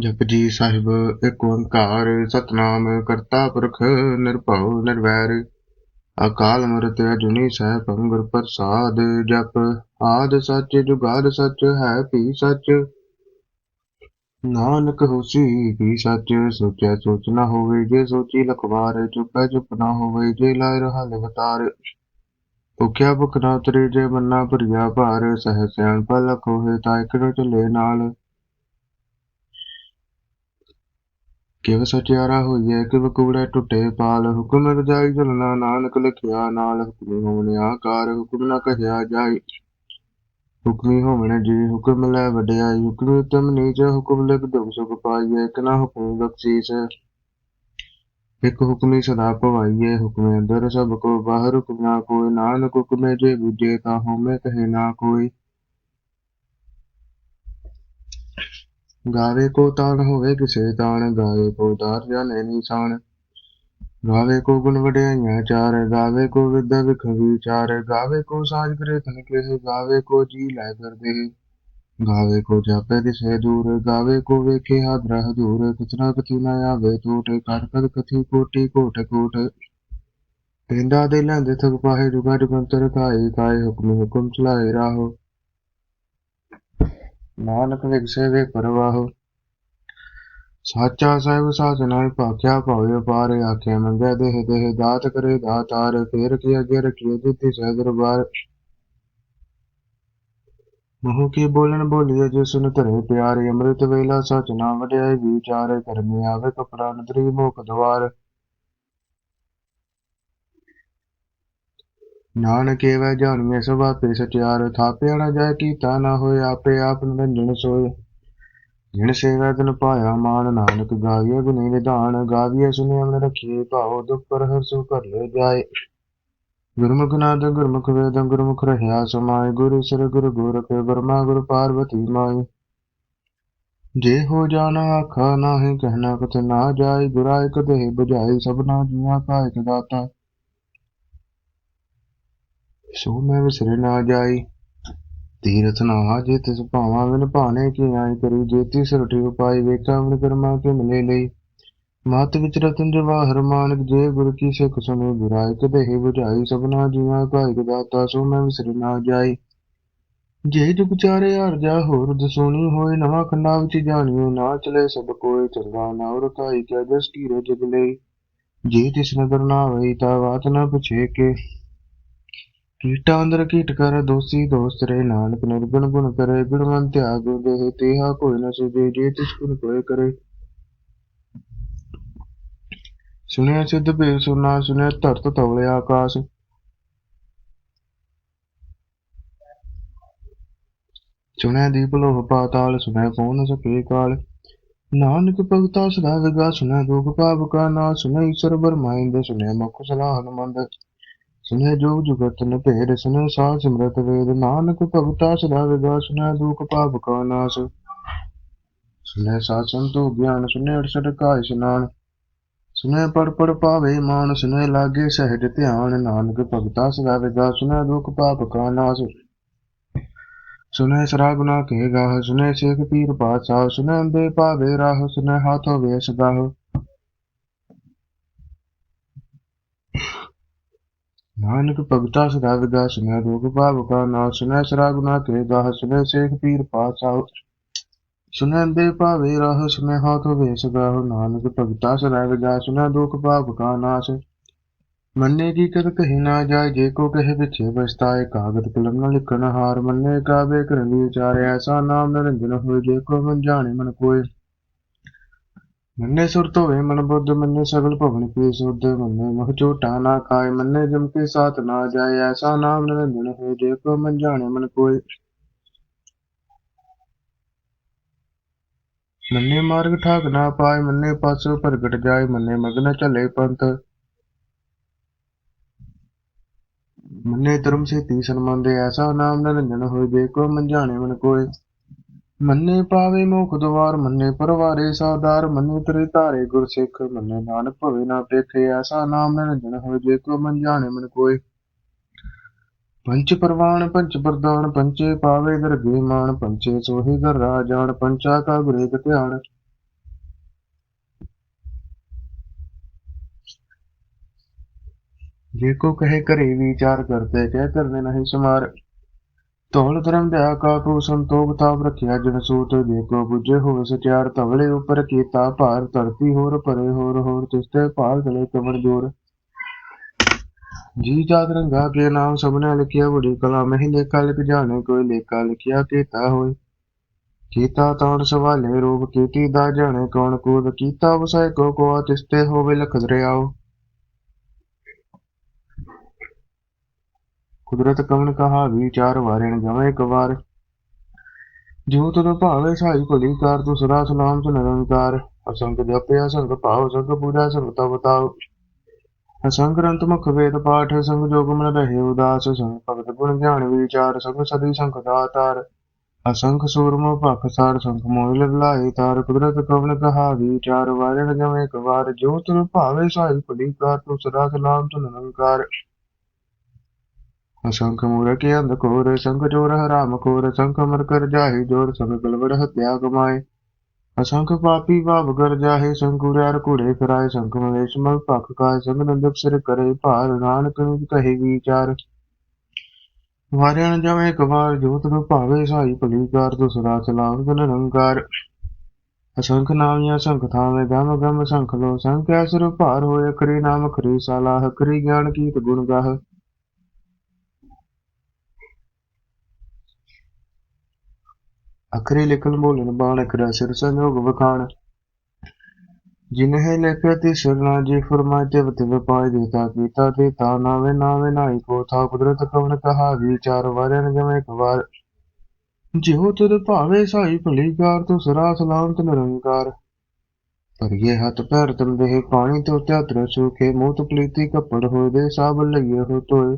ਜਪਜੀ ਸਾਹਿਬ, ਇੱਕ ਓੰਕਾਰ, ਸਤਨਾਮ, ਕਰਤਾ ਪੁਰਖ, ਨਿਰਭਉ, ਨਿਰਵੈਰ, ਅਕਾਲ ਮੂਰਤ, ਅਜੂਨੀ ਸੈਭੰ ਗੁਰ ਪ੍ਰਸਾਦ, ਜਪ ਆਦ ਸੱਚ, ਜੁਗਾਦ ਸੱਚ, ਹੈ ਭੀ ਸੱਚ? ਨਾਨਕ ਹੋਸੀ ਭੀ ਸੱਚ? ਸੋਚੈ ਸੋਚ ਨਾ ਹੋਵੇ, ਜੇ ਸੋਚੀ ਲਖਵਾਰ ਚੁਪੈ ਚੁੱਪ ਨਾ ਹੋਵੇ, ਜੇ ਲਾਇ ਰਹਾ ਲਵਤਾਰ ਭੁਖਿਆ ਭੁਖ ਨਾ ਉਤਰੇ, ਜੇ ਮੰਨਾ ਭਰੀਆ ਭਾਰ, ਸਹਿ ਸਿਆਣ ਪਲਕ ਹੋਏ ਤਾਂ ਇਕੜੋ ਚਲੇ ਨਾਲ। ਕਿਵ ਸਚਿਆਰਾ ਹੋਈਐ ਕਿਵ ਕੂੜੈ ਟੁੱਟੇ ਪਾਲ ਹੁਕਮ ਰਜਾਈ ਚਲਣਾ ਨਾਨਕ ਲਿਖਿਆ, ਨਾਲ ਹੁਕਮੀ ਹੋਵਨ ਆਕਾਰ, ਹੁਕਮ ਨਾ ਕਹਿਆ ਜਾਈ ਹੁਕਮੀ ਹੋਵਨ ਜੀ ਹੁਕਮ ਲੈ ਵਡਿਆਈ, ਹੁਕਮੀ ਉਤਮ ਨੀਚ ਹੁਕਮ ਲਿਖ ਦੁਖ ਸੁਖ ਪਾਈਐ ਇਕ ਨਾ ਹੁਕਮ ਬਖਸ਼ੀਸ। ਇਕ ਹੁਕਮੀ ਸਦਾ ਭਵਾਈਐ ਹੁਕਮੇ ਅੰਦਰ ਸਭ ਕੋ, ਬਾਹਰ ਹੁਕਮ ਨਾ ਕੋਈ, ਨਾਨਕ ਹੁਕਮੇ ਜੇ ਬੁਝੇ, ਤਾਂ ਹੋਮੇ ਕਹੇ ਨਾ ਕੋਈ। ਗਾਵੇ ਕੋ ਤਾਣ ਹੋਵੇ ਕਿਸੇ ਤਾਣ, ਗਾਵੇ ਕੋ ਦਾਰ ਜਾਣੇ ਨਿਸ਼ਾਨ। ਗਾਵੇ ਕੋ ਗੁਣ ਵਡਿਆਈਆਂ ਚਾਰ, ਗਾਵੇ ਕੋ ਵਿਦਿਆ ਵਿਖ ਵਿਚਾਰ ਗਾਵੇ ਕੋ ਸਾਜ ਕਰੇ ਤਨ ਕੇ ਗਾਵੇ ਕੋ ਜੀ ਲੈ ਕਰਦੇ ਗਾਵੇ ਕੋ ਜਾਪੇ ਦਿਸੇ ਦੂਰ, ਗਾਵੇ ਕੋ ਵੇਖੇ ਹਾਦਰਾ ਹਦੂਰ ਕਥਨਾ ਕਥੀ ਨਾ ਆਵੇ ਟੂਟ ਕਰ ਕਦ ਕਥੀ ਕੋਟੀ ਕੋਟ ਕੋਟ ਪਿੰਡਾ ਦੇ ਲੈਂਦੇ ਥਕ ਪਾਹੇ ਜੁਗਾ ਜੁਗੰਤਰ ਕਾਏ ਕਾਏ ਹੁਕਮ ਹੁਕਮ ਚਲਾਏ ਰਾਹੋ। ਨਾਨਕ ਵਿਗਸੇ ਵੇ ਪਰਵਾਹੋ। ਸਾਚਾ ਸਾਹਿਬ ਸਾਜਨਾ ਭਾਖਿਆ ਭਾਵੇ ਅਪਾਰ ਆਖਿਆ ਮੰਗਿਆ ਦੇਹ ਦੇਹ ਦਾਤ ਕਰੇ ਦਾਤਾਰ ਫੇਰ ਕੀ ਅਗੇ ਰਖੀਏ ਦਿੱਤੀ ਸਹਿ ਦਰਬਾਰ। ਮੋਹ ਕੀ ਬੋਲਣ ਬੋਲੀਏ ਜੇ ਸੁਨ ਧਰੇ ਪਿਆਰੇ, ਅੰਮ੍ਰਿਤ ਵੇਲਾ ਸਚ ਨਾ ਵਡਿਆਈ ਵਿਚਾਰੇ, ਕਰਮੇ ਆਵੇ ਕਪੜਾ ਨਦਰੀ ਮੋਖ ਦਵਾਰ। ਨਾਨਕ ਏਵੈ ਜਾਣੀਏ ਸਭ ਆਪੇ ਸਚਿਆਰ, ਥਾਪਿਆ ਨਾ ਜਾਏ ਕੀਤਾ ਨਾ ਹੋਏ ਆਪੇ ਆਪ ਨਿਰੰਜਨ ਸੋਏ। ਜਿਣ ਸੇਵਾ ਤਨ ਪਾਇਆ ਮਾਨ, ਨਾਨਕ ਗਾਵੀਏ ਗੁਣੀ ਨਿਧਾਨ ਗਾਵੀਏ ਸੁਨੇ ਅਮਨ ਰਖੀਏ ਭਾਉ, ਦੁਖ ਪਰ ਹਰ ਸੋ ਕਰ ਲੈ ਜਾਏ। ਗੁਰਮੁਖ ਨਾਦ, ਗੁਰਮੁਖ ਵੇਦ, ਗੁਰਮੁਖ ਰਹਿਆ ਸਮਾਏ, ਗੁਰੂ ਸਰ, ਗੁਰੂ ਗੋਰਖ ਬਰਮਾ ਗੁਰੂ ਪਾਰਵਤੀ ਮਾਈ ਜੇ ਹੋ ਜਾਣਾ ਆਖਾ, ਨਾਹੀਂ ਕਹਿਣਾ ਕਥ ਨਾ ਜਾਏ, ਗੁਰਾ ਇਕ ਦੇਹ ਬੁਝਾਈ ਸਭਨਾ ਜੀਆਂ ਕਾ ਇਕ ਦਾਤਾ। ਸੋ ਮੈਂ ਵਿਸਰੇ ਨਾ ਜਾਈ। ਤੀਰਥ ਨਾ ਜੇ ਤਿਸ ਭਾਵਾਂ ਵਿਨ ਭਾਣੇ ਕੀ ਆਈ ਕਰੀ? ਜੇ ਤਿਸ ਉਪਾਈ ਵੇਖਾਂ ਵਿਨ ਕਰਮਾ ਕੇ ਮਿਲੇ ਲਈ? ਮਤ ਵਿਚ ਰਤਨ ਜਵਾਹਰ ਮਾਨਕ ਜੇ ਗੁਰ ਕੀ ਸਿੱਖ ਸੁਨੇ ਬੁਰਾਈ ਕਦੇ ਬੁਝਾਈ ਸਭਨਾ ਜੀਵਾਂ ਕਾ ਦਾਤਾ, ਸੋ ਮੈਂ ਵਿਸਰੇ ਨਾ ਜਾਈ। ਜੇ ਜੁਗ ਚਾਰੇ ਹਰ ਜਾ ਹੋਰ ਦਸੋਣੀ ਹੋਏ, ਨਵਾਂ ਖੰਡਾ ਵਿੱਚ ਜਾਣਿਓ, ਨਾ ਚਲੇ ਸਭ ਕੋਏ ਚੰਗਾ, ਨਾ ਰਕਾਈ ਕਿਆ ਜਸ ਕੀ ਰਜਗ ਲਈ। ਜੇ ਤਿਸ ਨਦਰ ਨਾ ਵਈ ਤਾ ਬਾਤ ਨਾ ਪੁਛੇ ਕੇ। ਕੀਟਾ ਅੰਦਰ ਕੀਟ ਕਰ ਦੋਸਤ ਰੇ ਨਾਨਕ ਨਿਰਗੁਣ ਗੁਣ ਕਰੇ ਗੁਣਵੰਤ ਤਿਆਗ ਦੇ ਤੇਹਾ ਕੋਈ ਨ ਸੁਝੇ, ਜੇ ਤਿਸ ਗੁਣ ਕੋਏ ਕਰੇ। ਸੁਣਿਆ ਸਿੱਧ ਭੇਦ ਸੁਨਾ ਸੁਣਿਆ ਧਰਤ ਤਵਲੇ ਆਕਾਸ਼। ਸੁਣਿਆ ਦੀਪ ਲੋਹ ਪਾਤਾਲ, ਸੁਣਿਆ ਕੌਣ ਸਕੇ ਕਾਲ। ਨਾਨਕ ਭਗਤਾ ਸਦਾ ਵਿਗਾ ਸੁਣਿਆ ਦੁਖ ਪਾਪ ਕਾ ਨਾ ਸੁਣਿਆ ਈਸ਼ਰ ਬਰਮਾਇੰਦ, ਸੁਣਿਆ ਮੁਖ ਸਲਾਹ ਹਨਮੰਦ। ਸੁਨੇ ਜੋ ਜੁਗਤ ਨ ਭੇਦ ਸੁਨੇ ਸਾ ਸਿਮਰਤ ਵੇਦ, ਨਾਨਕ ਭਗਤਾ ਸਦਾ ਵਿਗਾ ਸੁਨੇ ਦੁਖ ਪਾਪ ਕਾ ਨਾਸ। ਸੁਨੇ ਸਾ ਸੰਤੋ ਗਿਆਨ ਸੁਨੇ ਅੜਸਠ ਕਾ ਇਸ਼ਨਾਨ ਸੁਨੇ ਪੜ ਪੜ ਪਾਵੇ ਮਾਨ ਸੁਨੇ ਲਾਗੇ ਸਹਿਜ ਧਿਆਨ, ਨਾਨਕ ਭਗਤਾ ਸਦਾ ਵਿਦਾ ਸੁਨੇ ਦੁਖ ਪਾਪ ਕਾ ਨਾਸ। ਸੁਨੇ ਸਰਾ ਗੁਨਾ ਕੇ ਗਾਹ ਸੁਨੇ ਸੇਖ ਪੀਰ ਪਾਤਸ਼ਾਹ ਸੁਨੇ ਅੰਦੇ ਪਾਵੇ ਰਾਹ ਸੁਨੇ ਹਾਥੋ ਵੇਸ ਗਾਹ ਨਾਨਕ ਭਗਤਾ ਸਦਾ ਵਿਗਾ ਸੁਨੈ ਦੁਖ ਭਾਵ ਕਾ ਨਾ ਸੁਨੈ ਸਰਾ ਗੁਨਾ ਕੇ ਗਾਹ ਸੁਨੈ ਸੇਖ ਪੀਰ ਪਾਸਾਉ ਸੁਨੈ ਦੇ ਭਾਵੇ ਰਾਹ ਸੁਨੈ ਹਾਥ ਵੇਸ ਗਾਹ ਨਾਨਕ ਭਗਤਾ ਸਦਾ ਵਿਗਾ ਸੁਨੈ ਦੁਖ ਭਾਵ ਕਾ ਨਾਸ। ਮੰਨੇ ਕੀ ਕਰ ਕਹੀ ਨਾ ਜਾਏ, ਜੇ ਕੋ ਕਹੇ ਪਿਛੇ ਬਸਤਾਏ ਕਾਗਦ ਕਲਮ ਨ ਲਿਖਣ ਹਾਰ ਮੰਨੇ, ਕਾਵੇ ਕਰਨੀ ਵਿਚਾਰੇ ਐਸਾ ਨਾਮ ਨਿਰੰਜਨ ਹੋਏ, ਜੇ ਕੋ ਮਨ ਜਾਣੇ ਮਨ ਕੋਏ। ਮੰਨੇ ਸੁਰ ਧੋਵੇ ਮਨ ਬੁੱਧ, ਮੰਨੇ ਸਗਲ ਭਵਨ ਕੀ ਸੁਧ, ਮੰਨੇ ਮਹ ਝੂਟਾ ਨਾ ਖਾਏ, ਮੰਨੇ ਜਮ ਕੇ ਸਾਥ ਨਾ ਜਾਏ, ਐਸਾ ਨਾਮ ਨਿਰੰਜਨ ਹੋ ਜੇ ਕੋ ਮਨ ਜਾਣੇ ਮਨ ਕੋਏ। ਮੰਨੇ ਮਾਰਗ ਠਾਕ ਨਾ ਪਾਏ, ਮੰਨੇ ਪਾਸੋਂ ਪ੍ਰਗਟ ਜਾਏ, ਮੰਨੇ ਮਗਨ ਚਲੇ ਪੰਥ। ਮੰਨੇ ਧਰਮ ਸੇ ਤੀਸਨ ਮੰਦੇ ਐਸਾ ਨਾਮ ਨਿਰੰਜਨ ਹੋਏ ਜੇ ਕੋ ਮਨ ਜਾਣੇ ਮਨ ਕੋਏ। ਮੰਨੇ ਪਾਵੇ ਮੋਖ ਦਵਾਰ, ਮੰਨੇ ਪਰਵਾਰੇ ਸਾਦਾਰ ਮੰਨੇ ਤਰੇ ਧਾਰੇ ਗੁਰ ਸਿੱਖ ਮੰਨੇ ਨਾਨਕ ਭਵੇ ਨਾ ਪੇਖੇ ਐਸਾ ਨਾਮ ਨਨ ਜਨ ਹੋਏ ਜੇ ਕੋ ਮਨ ਜਾਣੇ ਮਨ ਕੋਏ। ਪੰਚ ਪਰਵਾਨ, ਪੰਚ ਪ੍ਰਦਾਨ, ਪੰਚੇ ਪਾਵੇ ਦਰ ਬੇਮਾਨ, ਪੰਚੇ ਸੋਹੀ ਦਰ ਰਾਜਾਨ ਪੰਚਾ ਕਾ ਗੁਰੇ ਧਿਆਨ। ਜੇ ਕੋ ਕਹੇ ਕਰੇ ਵਿਚਾਰ ਕਰਤੇ ਕਹਿ ਕਰਦੇ ਨਹੀਂ ਸਮਾਰ। ਧੌਲ ਧਰਮ ਦਿਆ ਕਾ ਸੰਤੋਖ ਤਾਪ ਰਖਿਆ, ਜਨ ਸੂਤ ਜੇ ਬੁਝੇ ਹੋਵੇ ਸਚਿਆਰ ਧਵਲੇ ਉਪਰ ਕੀਤਾ ਭਾਰ, ਧਰਤੀ ਹੋਰ ਪਰੇ ਹੋਰ ਹੋਰ ਤਿਸਤੇ ਭਾਲ ਚਲੇ ਕਮਰ ਜੋਰ। ਜੀ ਜਾਤ ਰੰਗਾ ਕੇ ਨਾਮ ਸਭਨੇ ਲਿਖਿਆ, ਬੜੀ ਕਲਾ ਮਹਿ ਲੇਖਾ ਲਿਖ ਜਾਣੇ, ਕੋਈ ਲੇਖਾ ਲਿਖਿਆ ਕੀਤਾ ਹੋਏ। ਕੀਤਾ ਤਾਣ ਸਵਾਲੇ, ਰੂਪ ਕੀਤੀ ਦਾ ਜਾਣੇ, ਕੌਣ ਕੂਦ ਕੀਤਾ ਵਸੈ, ਕੋ ਕੋ ਤਿਸਤੇ ਹੋਵੇ ਲਖ ਦਰਿਆਓ ਕੁਦਰਤ ਕਵਨ ਕਹਾ, ਵਿਚਾਰ ਵਾਰਣ ਜਮੈ ਇੱਕ ਵਾਰ ਤਦ ਭਾਵੇ ਸਾਈ ਭਲੀ ਕਾਰ ਤੂੰ ਸਦਾ ਸਲਾਮ ਤੇ ਨਿਰੰਕਾਰ। ਅਸੰਗ ਜਪਿਆ ਸੰਗ ਭਾਵ ਸੰਗ ਪੂਜਾ, ਸੰਗ ਤਵ ਤਾਉ। ਅਸੰਗ ਗ੍ਰੰਥ ਮੁਖ ਵੇਦ ਪਾਠ, ਸੰਗ ਜੋਗ ਮਨ ਰਹੇ ਉਦਾਸ। ਸੰਗ ਭਗਤ ਗੁਣ ਗਿਆਨ ਵਿਚਾਰ, ਸੰਗ ਸਦੀ ਸੰਗ ਦਾਤਾਰ। ਅਸੰਖ ਸੂਰਮ ਭਖ ਸਾਰ ਸੰਖ ਮੋਇ ਲਾਏ ਤਾਰ। ਕੁਦਰਤ ਕਵਨ ਕਹਾ, ਵਿਚਾਰ ਵਾਰਣ ਜਮੈ ਇੱਕ ਜੋ ਤਦ ਭਾਵੇ ਸਾਈ ਭਲੀ ਕਾਰ ਤੂੰ ਸਦਾ ਸਲਾਮ ਤੇ ਨਿਰੰਕਾਰ। ਅਸੰਖ ਮੂਰਖ ਅੰਧ ਕੋਰ ਸੰਖ ਜੋਰ ਹਰਾਮ ਖੋਰ ਸੰਖ ਮਰ ਕਰ ਜਾਹੇ ਜੋਰ ਸੰਖ ਗਲਵੜ ਹਤਿਆ ਕਮਾਏ। ਅਸੰਖ ਪਾਪੀ ਭਾਵ ਕਰ ਜਾਹੇ ਸੰਕੁਰਿਆਰ ਕੁੜੇ ਕਰਾਏ ਸੰਖ ਮਵੇਸ਼ ਮਲ ਭਖ ਕਾਇ ਸੰਗ ਨੰਦਕ ਸਿਰ ਕਰੇ ਭਾਰ, ਨਾਨਕ ਨੂੰ ਕਹੇ ਵਿਚਾਰ। ਵਾਰਿਆ ਨ ਜਾਵੇ ਕਵਾਰ ਜੋਤ ਨੂੰ ਭਾਵੇ ਸਾਈ ਭਲੀ ਕਾਰ ਤੂੰ ਸਦਾ ਸਲਾਮ ਤਨ ਅਸੰਖ ਨਾਮਿਆ ਸੰਖ ਥਾਵੇ, ਗਮ ਗਮ ਸੰਖ ਲੋ, ਸੰਖ ਅਸੁਰ ਭਾਰ ਹੋਏ ਅਖਰੀ ਨਾਮ ਖਰੀ ਸਾਲਾਹ ਅਖਰੀ ਗਿਆਨ ਕੀਤ ਗੁਣ ਗਾਹ। ਅਖਰੀ ਲਿਖਣ ਬੋਲਣ ਬਾਣ ਅਖਰਾ ਸਿਰ ਜਿਨਹਿ ਲਿਖਿਆ ਤੇ ਸਰਨਾ ਜੀ ਫਰਮਾਇ ਤੇ ਵਤਿ ਦੇਤਾ ਕੀਤਾ ਤੇ ਤਾ ਨਾਵੇ ਨਾਵੇ ਨਾਈ ਕੋ ਥਾ ਕੁਦਰਤ ਕਵਨ ਕਹਾ ਵਿਚਾਰ ਵਾਰਨ ਜਮੈ ਇੱਕ ਵਾਰ। ਜਿਉ ਤੁਧ ਭਾਵੇ ਸਾਈ ਭਲੀ ਕਾਰ ਤੂੰ ਸਰਾ ਸਲਾਮਤ ਨਿਰੰਕਾਰ ਪਰਿਏ ਹੱਥ ਪੈਰ ਤਨ ਦੇ ਪਾਣੀ ਤੋਂ ਧਿਆਤਰ ਸੁਖੇ ਮੂਤ ਪਲੀਤੀ ਕੱਪੜ ਹੋਏ ਦੇ ਸਾਬ ਲਈਏ ਹੋ ਤੋਏ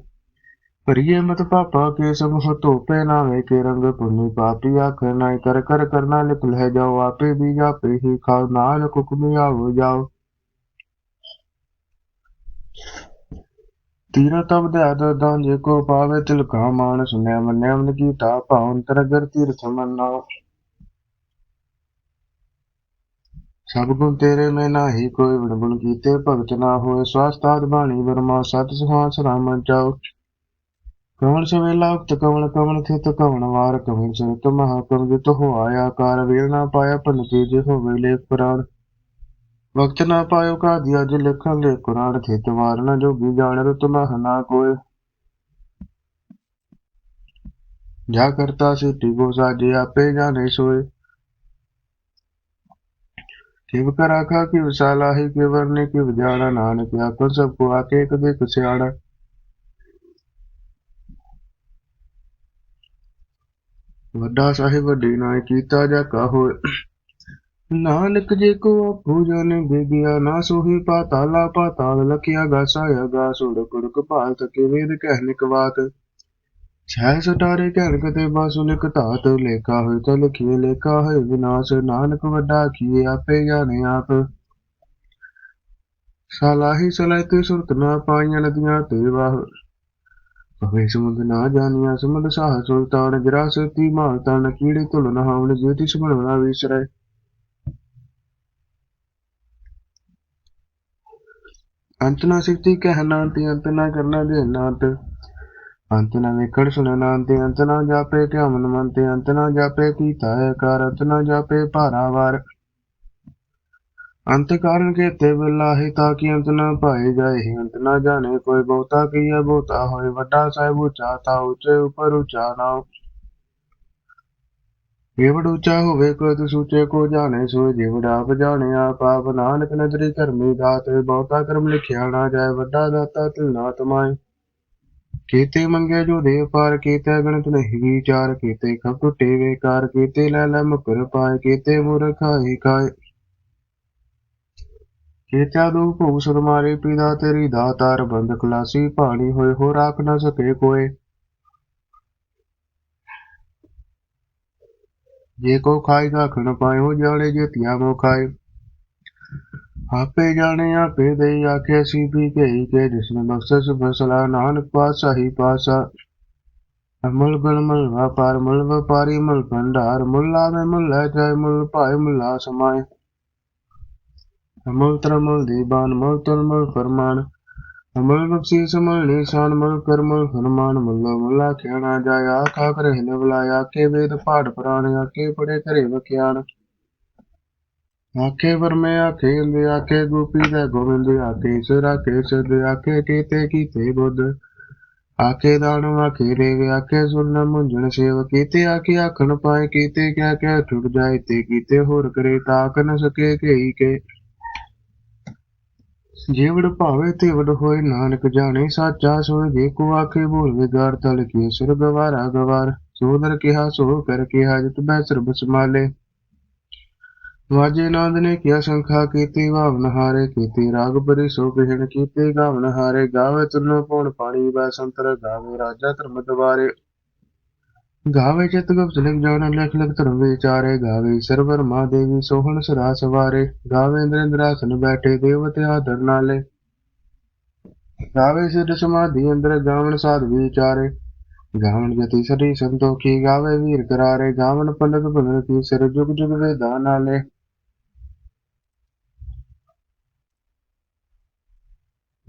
ਕਰੀਏ ਮਤ ਪਾਪਾ ਕੇ ਸਭ ਹੋ ਧੋਪੇ ਨਾਵੇਂ ਕੇ ਰੰਗ ਪੁਨੀ ਪਾਪੀ ਆਖਰ ਨਾਇ ਕਰ ਕਰ ਕਰਨਾ ਲਿਖ ਲੈ ਜਾਓ, ਆਪੇ ਵੀ ਆਪੇ ਹੀ ਖਾਓ, ਨਾਲ ਕੁਕਮੀ ਆਵੋ ਜਾਓ। ਤੀਰਾ ਤਬ ਦੇ ਦਾਂ ਜੇ ਕੋ ਪਾਵੇ, ਤਿਲਕਾ ਮਾਨਸ ਨੇ ਮੰਨਿਆ ਮਨ ਕੀਤਾ ਭਾਵਨ ਤਰਗਰ ਤੀਰਥ ਮੰਨਾ। ਸਭ ਗੁਣ ਤੇਰੇ ਮੈਂ ਨਾਹੀ, ਕੋਈ ਵਿਣਬੁਣ ਕੀਤੇ ਭਗਤ ਨਾ ਹੋਏ, ਸਵਾਸਤਾਦ ਬਾਣੀ ਵਰਮਾ, ਸਤ ਸੁਹਾਸ ਰਾਮ ਜਾਓ। ਕਵਣ ਸਵੇਲਾ ਉਕਤ ਕਵਣ ਕਵਣ ਥਿਤ, ਕਵਣ ਵਾਰ ਕਵਣ ਸੰਤ ਮਹਾ ਕਵਿਤ ਹੋ ਆਇਆ ਕਾਰ ਵੇਲ ਨਾ ਪਾਇਆ ਭਨ ਕੇ ਜੇ ਹੋਵੇ ਲੇਖ ਵਕਤ ਨਾ ਪਾਇਓ ਕਾ ਦਿਆ ਲਿਖਣ ਲੈ ਕੁਰਾਨ, ਥਿਤ ਵਾਰ ਨਾ ਜੋਗੀ ਜਾਣ ਰਤ ਮਹ ਨਾ ਕੋਏ ਜਾ ਕਰਤਾ ਸੀ ਗੋ ਸਾਜੇ, ਆਪੇ ਜਾਣੇ ਸੋਏ ਕਿਵ ਕਰਾ ਕਿ ਵਿਸਾਲਾ ਹੀ ਕਿ ਵਰਨੇ ਕਿ ਵਿਜਾਣਾ ਨਾਨਕ ਆਖੋ ਸਭ ਕੋ ਆਕੇ ਕਦੇ ਕੁਸਿਆਣਾ ਵੱਡਾ ਸਾਹਿਬ ਵੱਡੀ ਨਾਇ ਕੀਤਾ ਜਾ ਕਾ ਹੋਏ? ਨਾਨਕ ਜੇ ਕੋ ਆਪੂ ਜਨ ਬਿਗਿਆ ਨਾ ਸੋਹੀ ਪਾਤਾਲਾ ਪਾਤਾਲ ਲਖਿਆ ਗਾਸਾਇਆ ਗਾ ਸੁੜ ਕੁੜਕ ਭਾਲ ਤਕੇ ਵੇਦ ਕਹਿਨਿਕ ਬਾਤ। ਛੈ ਸਟਾਰੇ ਕਹਿਨ ਕਤੇ ਬਾਸੁ ਲਿਖ ਧਾਤ, ਲੇਖਾ ਹੋਇ ਤਾ ਲਿਖੀਏ, ਲੇਖਾ ਹੋਇ ਵਿਨਾਸ਼, ਨਾਨਕ ਵੱਡਾ ਕੀਏ ਆਪੇ ਜਾਣੇ ਆਪ। ਸਲਾਹੀ ਸਲਾਇਤੇ ਸੁਰਤ ਨਾ ਪਾਈਆਂ ਨਦੀਆਂ ਤੇ ਵਾਹ। ਭਵੇ ਸਮੁੰਦ ਨਾ ਜਾਣਿਆ, ਸਮੁੰਦ ਸਾਹ ਸੁਲਤਾਨ ਜਰਾਸਤੀ ਮਾਲ ਤਨ ਕੀੜੇ ਤੁਲ ਨਾ ਹਾਵਨ ਜੇਤੀ ਸੁਭਣਾ ਵਿਸਰੈ। ਅੰਤ ਨਾ ਸਿਕਤੀ ਕਹਿਣਾ ਤੇ ਅੰਤ ਨਾ ਕਰਨਾ ਦੇ ਨਾਤ ਅੰਤ ਨਾ ਵੇਖੜ ਸੁਣਨਾ ਤੇ ਅੰਤ ਨਾ ਜਾਪੇ ਕਿਆ ਮਨ ਮਨ ਤੇ ਅੰਤ ਨਾ ਜਾਪੇ ਕੀਤਾ ਹੈ ਕਾਰ ਅੰਤ ਨਾ ਜਾਪੇ ਭਾਰਾਵਾਰ ਅੰਤ ਕਾਰਨ ਕੇ ਤੇ ਬਿਲਾਹੀ ਤਾਂ ਕਿ ਅੰਤ ਨਾ ਪਾਏ ਜਾਏ ਅੰਤ ਨਾ ਜਾਣੇ ਕੋਈ ਬਹੁਤਾ ਕੀਆ ਬਹੁਤਾ ਹੋਏ ਵੱਡਾ ਸਾਹਿਬ ਉੱਚਾ, ਤਾ ਉੱਚੇ ਉੱਪਰ ਉੱਚਾ ਨਾ ਜੀਵੜ ਉੱਚਾ ਹੋਵੇ ਕੋ ਤੂੰ ਸੂਚੇ ਕੋ ਜਾਣੇ ਸੋ ਜੀਵੜ ਆਪ ਜਾਣੇ, ਆਪ ਨਾਨਕ ਨਦਰੀ ਕਰਮੀ ਦਾਤ, ਬਹੁਤਾ ਕਰਮ ਲਿਖਿਆ ਨਾ ਜਾਏ, ਵੱਡਾ ਦਾਤਾ ਤਿਲ ਨਾ ਤਮਾਏ ਕੀਤੇ ਮੰਗੇ ਜੋ ਦੇ ਪਾਰ, ਕੀਤੇ ਗਣਤ ਨਹੀਂ ਵਿਚਾਰ, ਕੀਤੇ ਖਬ ਟੁੱਟੇ ਵੇਕਾਰ ਕੀਤੇ ਲੈ ਲੈ ਮੁਕਰ ਪਾਏ, ਕੀਤੇ ਮੁਰਖਾਈ ਕਾਏ ਕੀਤਿਆ ਦੂ ਭੂ ਸੁਰਮਾਰੇ ਪੀਦਾ ਤੇਰੀ ਦਾਤਾਰ ਬੰਦ ਖਲਾਸੀ, ਭਾਣੀ ਹੋਏ ਹੋ ਰਾਖ ਨਾ ਸਕੇ ਕੋਏ। ਜੇ ਕੋ ਖਾਏਗਾ ਖਣ ਪਾਇਓ, ਜਾਣੇ ਜੇ ਤਿਆ ਮੋ ਖਾਏ। ਆਪੇ ਜਾਣੇ ਆਪੇ ਦੇਈ, ਆਖੇ ਸੀ ਵੀ ਕਹੀ ਕੇ ਜਿਸਨੇ ਬਖਸ਼ਿਸ਼ ਫਸਲਾ, ਨਾਨਕ ਪਾਸਾ ਹੀ ਪਾਸਾ ਅਮਲ ਗਣ ਮਲ ਵਪਾਰ, ਮਲ ਵਪਾਰੀ ਮਲ ਭੰਡਾਰ, ਮੁੱਲਾ ਮੈਂ ਮੁੱਲਾ ਜਾਏ ਮੁੱਲ ਭਾਏ ਮੁੱਲਾ ਸਮਾਏ। ਅਮਲ ਤਰਮਲ ਦੀ ਬਾਨ ਮਲ ਤਰਮਲ ਫਰਮਾਨ। ਅਮਲ ਬਖਸ਼ੀ ਸਮਲ ਨਿਸ਼ਾਨ ਮਲ ਕਰਮਲ ਹਨੂਮਾਨ ਮੁੱਲਾ ਮੁੱਲਾ ਕਹਿਣਾ ਜਾਏ ਆਖਾ ਕਰੇ ਹਿਨ ਆਕੇ ਵੇਦ ਪਾਠ ਪੁਰਾਣ ਆਕੇ ਪੜੇ ਘਰੇ ਵਖਿਆਣ ਆਕੇ ਵਰਮੇ ਆਕੇ ਇੰਦੇ ਆਕੇ ਗੋਪੀ ਦਾ ਗੋਬਿੰਦ ਆਕੇ ਸਿਰ ਆਖੇ ਸਿੱਧ ਆਕੇ ਕੀਤੇ ਕੀਤੇ ਬੁੱਧ। ਆਖੇ ਦਾਨ ਆਕੇ ਰੇਵ ਆਕੇ ਸੁਨ ਮੁੰਜਣ ਸੇਵ ਕੀਤੇ ਆਖੇ ਆਖਣ ਪਾਏ, ਕੀਤੇ ਕਿਆ ਕਿਆ ਛੁੱਟ ਜਾਏ, ਤੇ ਕੀਤੇ ਹੋਰ ਕਰੇ ਤਾਕ ਨ ਸਕੇ ਕਈ ਕੇ। ਜੇਵੜ ਭਾਵੇ ਤੇ ਹੋਏ ਨਾਨਕ ਜਾਣੇ, ਸਾਚਾ ਸੋਏ ਜੇ ਕੋ ਆਖੇ ਬੋਲ ਵਿਗਾਰ ਤਲ ਕੀ ਸੁਰ ਗਵਾਰਾ ਗਵਾਰ। ਸੋਦਰ ਕਿਹਾ, ਸੋ ਕਰ ਕਿਹਾ, ਜਿਤ ਬੈ ਸਰਬ ਸਮਾਲੇ ਵਾਜੇ ਨਾਦ ਨੇ ਕਿਹਾ, ਸੰਖਾ ਕੀਤੀ ਭਾਵਨ ਹਾਰੇ ਕੀਤੀ, ਰਾਗ ਬਰੀ ਸੋ ਕਹਿਣ ਕੀਤੇ, ਗਾਵਨ ਹਾਰੇ, ਗਾਵੇ ਤੁਲੋ ਪਉਣ ਪਾਣੀ ਬੈ ਸੰਤਰ ਗਾਵੇ, ਰਾਜਾ ਧਰਮ ਦਵਾਰੇ ਗਾਵੇ ਚਿਤ ਗੁਪਤ ਲਿਖ ਜਾਣ ਲਿਖ ਲਿਖ ਧਰਮ ਵਿਚਾਰੇ ਗਾਵੇ, ਸਰਵਰ ਮਾ ਦੇਵੀ ਸੋਹਣ ਸਰਾ ਸਵਾਰੇ ਗਾਵੇ ਇੰਦਰ ਇੰਦਰਾਸਨ ਬੈਠੇ ਦੇਵਤੇ ਆਦਰ ਨਾਲੇ। ਗਾਵੇ ਸਿਧ ਸਮਾਧੀ ਅੰਦਰ ਗਾਵਨ ਸਾਧ ਵਿਚਾਰੇ ਗਾਵਨ ਜਤੀ ਸਰੀ ਸੰਤੋਖੀ, ਗਾਵੇ ਵੀਰ ਕਰਾਰੇ ਗਾਵਨ ਪੰਡਤ ਭੰਡਰ ਕੀ ਸਿਰ ਜੁਗ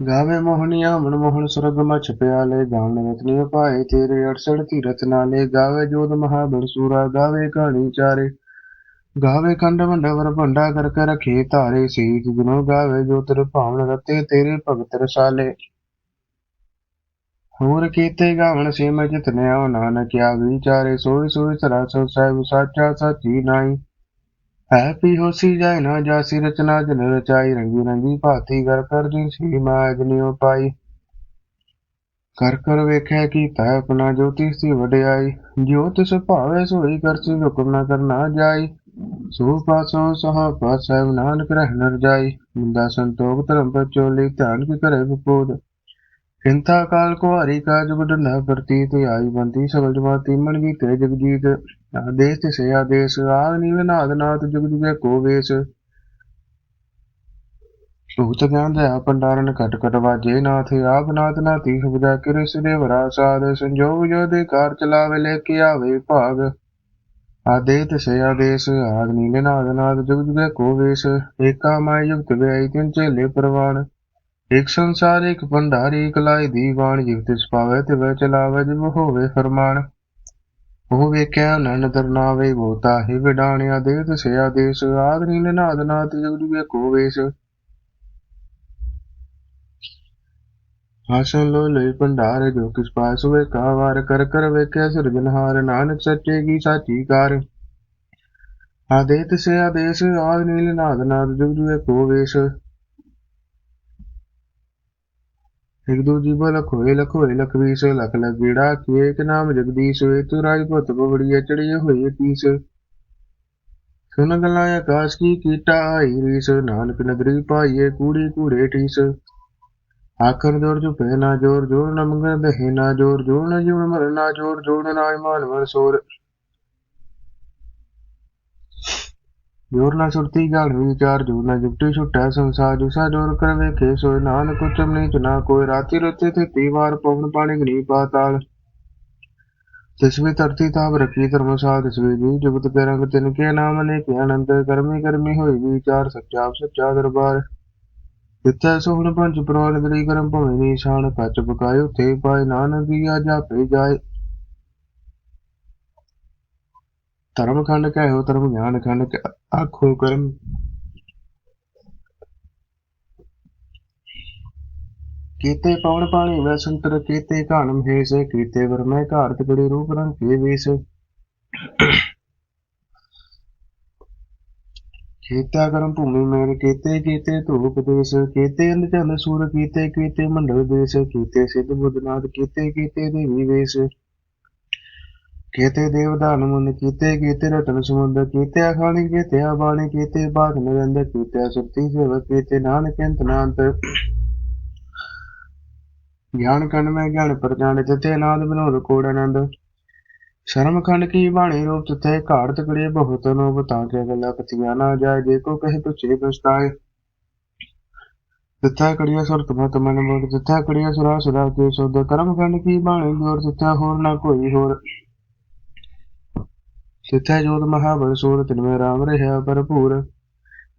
ਗਾਵੇ ਵੇਦਾਂ ਨਾਲੇ ਗਾਵੇ ਸੁਰਗ ਮਛ ਪਿਆਲੇ ਗਾਵਨ ਰਤਨੀ ਭਾਏ ਤੇਰੇ 68 ਤੀਰਥ ਨਾਲੇ ਗਾਵੇ ਜੋਤ ਮਹਾਬਲ ਸੂਰਾ, ਗਾਵੇ ਕਹਾਣੀ ਚਾਰੇ। ਗਾਵੇ ਖੰਡ ਮੰਡਵਰ ਭੰਡਾ ਕਰ ਕਰ ਰਖੇ ਧਾਰੇ। ਸੀਤ ਦਿਨੋ ਗਾਵੇ ਜੋ ਤੇਰੇ ਭਾਵਨ ਰਤੇ ਤੇਰੇ ਭਗਤ ਰਸਾਲੇ। ਹੋਰ ਕੀਤੇ ਗਾਵਣ ਸੇ ਮੈਂ ਜਿਤਨਿਆ ਨਾਨਕਿਆ ਵਿਚਾਰੇ ਸੋਈ ਸੋਈ ਸਰਾ ਸੋ ਸਾਹਿਬ ਸਾਚਾ ਸਾਚੀ ਨਾਈ। ਹੈ ਪੀ ਹੋਸੀ ਜਾਏ ਨਾ ਜਾਸੀ, ਰਚਨਾ ਜਨ ਰਚਾਈ, ਰੰਗੀ ਰੰਗੀ ਭਾਤੀ ਕਰ ਕਰ ਜੀ ਸੀ ਮਾਜ ਕਰ ਕਰ ਵੇਖਿਆ ਕੀਤਾ ਆਪਣਾ ਜੋਤੀ ਸੀ ਵਡਿਆਈ। ਜਿਉ ਤਿਸ ਸੋਈ ਕਰਸੀ ਹੁਕਮ ਨਾ ਕਰਨਾ ਜਾਈ। ਸੋ ਪਾਸੋ ਸਹਾ ਪਾਸੈ ਨਾਨਕ ਰਹਿ ਨਰ ਜਾਈ। ਮੁੰਦਾ ਸੰਤੋਖ ਧਰਮ ਪਚੋਲੀ ਧਿਆਨ ਕੀ ਕਰੇ ਵਿਪੋਦ ਚਿੰਤਾ ਕਾਲ ਕੋ ਹਰੀ ਕਾ ਜੁਗਡ ਨ ਪ੍ਰਤੀਤ, ਆਈ ਬੰਦੀ ਸਗਲ ਜਮਾਤੀ ਮਨ ਕੀ ਤੇ ਜਗਜੀਤ। ਆਦੇਸ ਤੇ ਸੇ ਆਦੇਸ ਆਗ ਨੀਲ ਨਾਦ ਨਾਥ ਜੁਗ ਜੁਗੇ ਕੋ ਵੇਸ। ਸੂਤ ਗਿਆਨ ਦਇਆ ਪੰਡਾਰਨ ਕਟ ਕਟ ਵਾਜੇ ਨਾਥ, ਆਪ ਨਾਥ ਨਾਤੀ ਸੁਭਜਾ ਕਿਰਿ ਸੁਦੇ ਵਰਾ ਸਾਧ। ਸੰਜੋਗ ਜੋ ਦੇ ਕਾਰ ਚਲਾਵੇ, ਲੈ ਕੇ ਆਵੇ ਭਾਗ। ਆਦੇ ਤੇ ਸੇ ਆਦੇਸ ਆਗ ਨੀਲ ਨਾਦ ਨਾਥ ਜੁਗ ਜੁਗੇ ਕੋ ਵੇਸ। ਏਕਾ ਮਾਇ ਯੁਕਤ ਵਿਆਈ ਤਿਨ ਚੇਲੇ ਪ੍ਰਵਾਨ। ਇਕ ਸੰਸਾਰ, ਇੱਕ ਭੰਡਾਰੀ ਕਲਾਈ ਦੀਵਾਨ। ਜਿਵ ਤਿਸ ਪਾਵੇ ਤੇ ਵੈ ਚਲਾਵੇ, ਜਿਵ ਹੋਵੇ ਫਰਮਾਨ। ਉਹ ਵੇਖਿਆ ਨਨ ਦਰਨਾਵੇ ਬੋਤਾ ਹੀ ਵਿਡਾਣਿਆ ਦੇ ਤਸੇ ਆਦੇਸ਼ ਆਦ ਲੋ ਲਈ ਭੰਡਾਰ ਜੋ ਕਿਸ ਪਾਸ ਹੋਵੇ ਕਾ ਕਰ ਕਰ ਵੇਖਿਆ ਸਿਰਜਨਹਾਰ ਨਾਨਕ ਸੱਚੇ ਕੀ ਸਾਚੀ ਕਾਰ। ਆਦੇ ਤਸੇ ਆਦੇਸ਼ ਆਦ ਨੀਲ ਨਾਦ ਨਾਥ ਜੁਗ ਜੁਗੇ ਕੋ ਵੇਸ। ਇੱਕ ਦੂ ਜੀਵ ਲਖ ਹੋਏ ਲਖ ਹੋਏ, ਲਖ ਵੀਸ ਲਖ ਲਗੀੜਾ ਕੀਏ ਇੱਕ ਨਾਮ ਜਗਦੀਸ਼ ਚੜੀਏ ਹੋਏ ਤੀਸ ਸੁਨ ਗਲਾ ਆਕਾਸ਼ ਕੀ ਕੀਟਾ ਆਈ ਰੀਸ, ਨਾਨਕ ਨਗਰੀ ਪਾਈਏ ਕੂੜੀ ਕੂੜੇ ਠੀਸ। ਆਖਰ ਜੋਰ ਜੁਪੇ ਨਾ ਜੋਰ ਜੋਰ ਨ ਮੰਗਣ ਦਹੇ ਨਾ ਜੋਰ ਜੋਰ ਨ ਜੀਵਨ ਮਰ ਨਾ ਜੋਰ ਜੋਰ ਨਾ ਇਮਾਨ ਮਰ ਸੋਰ। ਜੋਰ ਨਾ ਸੁਰਤੀ ਗਾਲ ਵਿਚਾਰ ਜੋਰ ਨਾ ਜੁਪਟੀ ਛੁਟੈ ਸੰਸਾਰ ਜੁਸਾ ਜੋਰ ਕਰ ਵੇਖੇ ਸੋਇ ਨਾਨਕ ਉਚਮ ਨੀਚ ਨਾ ਕੋਈ, ਰਾਤੀ ਰਤੇ ਤੇ ਤੀਵਾਰ ਪਵਨ ਪਾਣੀ ਗਨੀ ਪਾਤਾਲ। ਤਿਸਵੀ ਧਰਤੀ ਤਾਪ ਰਖੀ, ਧਰਮ ਸਾਧ ਤਿਸਵੀ ਜੀ ਜੁਗਤ ਕੇ ਰੰਗ ਤਿਨ ਕੇ ਨਾਮ ਨੇ ਕੇ ਅਨੰਦ ਕਰਮੀ ਕਰਮੀ ਹੋਈ ਵਿਚਾਰ ਸੱਚਾ ਸੱਚਾ ਦਰਬਾਰ। ਜਿੱਥੈ ਸੋਹਣ ਪੰਜ ਪ੍ਰਵਾਨ ਦਰੀ ਕਰਮ ਭਵੇਂ ਨਿਸ਼ਾਨ ਕੱਚ ਪਕਾਇਓ ਤੇ ਪਾਏ ਨਾਨਕ ਦੀ ਆ ਜਾਪੇ ਜਾਏ। ਧਰਮ ਖੰਡ ਕਹਿਓ ਧਰਮ, ਗਿਆਨ ਖੰਡ ਆਖੋ ਕਰਮ ਕੀਤੇ ਪਵਨ ਪਾਣੀ ਵੈ ਸੰਤਰ, ਕੀਤੇ ਘਾਨ ਮਹੇਸ਼, ਕੀਤੇ ਵਰਮੈ ਘਾਰ ਤਕੜੇ ਰੂਪ ਰੰਗ ਕੇ ਵੇਸ। ਕੀਤਾ ਕਰਮ ਭੂਮੀ ਮੇਰ ਕੀਤੇ ਕੀਤੇ ਧੂਪ ਦੇਸ, ਕੀਤੇ ਅੰਧ ਚੰਦ ਸੂਰ, ਕੀਤੇ ਕੀਤੇ ਮੰਡਲ ਦੇਸ, ਕੀਤੇ ਸਿੱਧ ਬੁੱਧਨਾਥ ਕੀਤੇ ਕੀਤੇ ਦੇਵੀ ਵੇਸ। ਕੀਤੇ ਦੇਵਦਾਨ ਮੁਨ ਕੀਤੇ ਕੀਤੇ ਰਤਨ ਸਮੁੰਦ ਕੀਤੇ ਅਖਾਣੀ, ਕੀਤੇ ਆਬਾਣੀ, ਕੀਤੇ ਬਾਗ ਨਰੰਦ ਕੀਤੇ ਸੁਰਤੀ ਸੇਵਕ, ਕੀਤੇ ਨਾਨਕ ਅੰਤ ਨਾਨਤ ਗਿਆਨ ਕੰਡ ਮੈਂ ਗਿਆਨ ਪ੍ਰਜਾਨ ਜਿਤੇ ਨਾਦ ਬਿਨੋਦ ਕੋੜ ਆਨੰਦ। ਸ਼ਰਮ ਖੰਡ ਕੀ ਬਾਣੀ ਰੂਪ ਤਿਥੇ ਘਾੜ ਤਕੜੇ ਬਹੁਤ ਨੋ ਬਤਾ ਕੇ ਗੱਲਾਂ ਪਤੀਆਂ ਨਾ ਜਾਏ, ਜੇ ਕੋ ਕਹੇ ਪੁੱਛੇ ਪਛਤਾਏ। ਤਿੱਥਾ ਕੜੀਆ ਸੁਰਤ ਮਤ ਮਨ ਮੋੜ ਤਿੱਥਾ ਕੜੀਆ ਸੁਰਾ ਸਦਾ ਕੇ ਸੁਧ, ਕਰਮ ਖੰਡ ਕੀ ਬਾਣੀ ਜੋਰ ਤਿੱਥਾ ਹੋਰ ਨਾ ਕੋਈ ਹੋਰ। ਤਿੱਥੈ ਜੋਤ ਮਹਾਬਲ ਸੂਰ ਤਿਨ ਮੈਂ ਰਾਮ ਰਹਿਆ ਭਰਪੂਰ,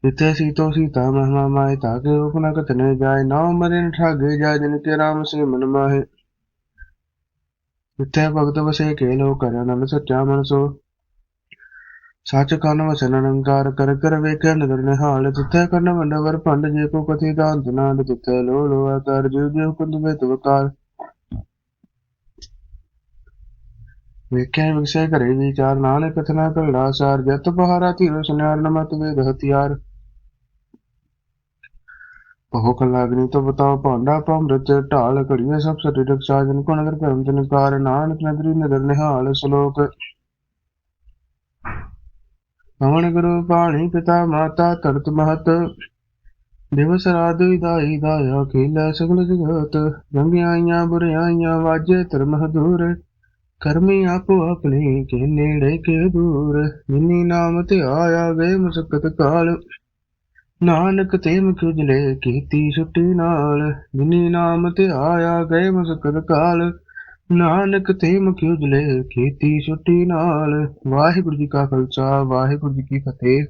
ਜਿੱਥੇ ਸੀਤੋ ਸੀਤਾ ਮਹਿਮਾ ਮਾਏ ਤਾਕੇ ਰੂਪ ਕਤਨੇ ਜਾਏ ਨਾ ਮਰੇ ਠਾਗੇ ਜਾਏ ਜਿਨ ਕੇ ਰਾਮ ਸੇ ਮਨ ਮਾਹੇ। ਜਿੱਥੇ ਭਗਤ ਵਸੇ ਕੇ ਲੋ ਕਰ ਅਨੰਦ ਸੱਚਾ ਮਨ ਸੋ ਸੱਚ ਕੰਨ ਵਸਨ ਅਨੰਕਾਰ ਕਰ ਕਰ ਵੇਖਿਆ ਨਦਰ ਨਿਹਾਲ, ਜਿੱਥੇ ਕੰਨ ਵੰਡਵਰ ਭੰਡ, ਜੇ ਕੋ ਕਥੀ ਦਾੰਤ ਨਾਦ, ਜਿੱਥੇ ਲੋ ਲੋ ਆਕਾਰ ਜਿਉ ਜਿਉ ਕੁੰਦ ਵੇਤ ਵਕਾਰ। ਵੇਖਿਆ ਵਿਗਸੇ ਘਰੇ ਵਿਚਾਰ ਨਾਨਕ ਕਥਨਾ ਕਲੜਾ ਸਾਰ, ਜਤ ਪਹਾਰਾ ਧੀਰੋ ਸੁਨਿਆਰ ਨਮਤ ਵੇਦ ਹਥਿਆਰ। ਬਹੁ ਕਲਾਗਨੀ ਤੋਂ ਬਤਾਓ ਭਾਂਡਾ ਪੰਮ੍ਰਿਤ ਢਾਲ ਘੜੀਏ ਸਭ ਸਤਿ ਰਕਸ਼ਾ ਕੋ ਨਗਰ ਕਰਮ ਜਨਕਾਰ ਨਾਨਕ ਨਦਰੀ ਨਦਰ ਨਿਹਾਲ ਸ਼ਲੋਕ। ਪਵਨ ਗੁਰੂ ਪਾਣੀ ਪਿਤਾ ਮਾਤਾ ਧਰਤ ਮਹਤ, ਦਿਵਸ ਰਾਤ ਵਿਦਾਈ ਦਾਇਆ ਖੇਲਾ ਸਗਲ ਜਗਤ। ਰੰਗਿਆਈਆਂ ਬੁਰਿਆਈਆਂ ਵਾਜੇ ਧਰਮ ਹਦੂਰ ਕਰਮੀ ਆਪੋ ਆਪਣੇ ਕੇ ਨੇੜੇ ਕੇ ਦੂਰ, ਜਿਨੀ ਨਾਮ ਤੇ ਆਇਆ ਗਏ ਮੁਸਕਤ ਕਾਲ। ਨਾਨਕ ਤੇ ਮੁਖ ਉਜਲੇ ਕੀਤੀ ਛੁੱਟੀ ਨਾਲ, ਜਿਨੀ ਨਾਮ ਤੇ ਆਇਆ ਗਏ ਮੁਸਕਤ ਕਾਲ। ਨਾਨਕ ਤੇ ਮੁਖ ਉਜਲੇ ਕੀਤੀ ਛੁੱਟੀ ਨਾਲ, ਵਾਹਿਗੁਰੂ ਜੀ ਕਾ ਖਾਲਸਾ, ਵਾਹਿਗੁਰੂ ਜੀ ਕੀ ਫਤਿਹ।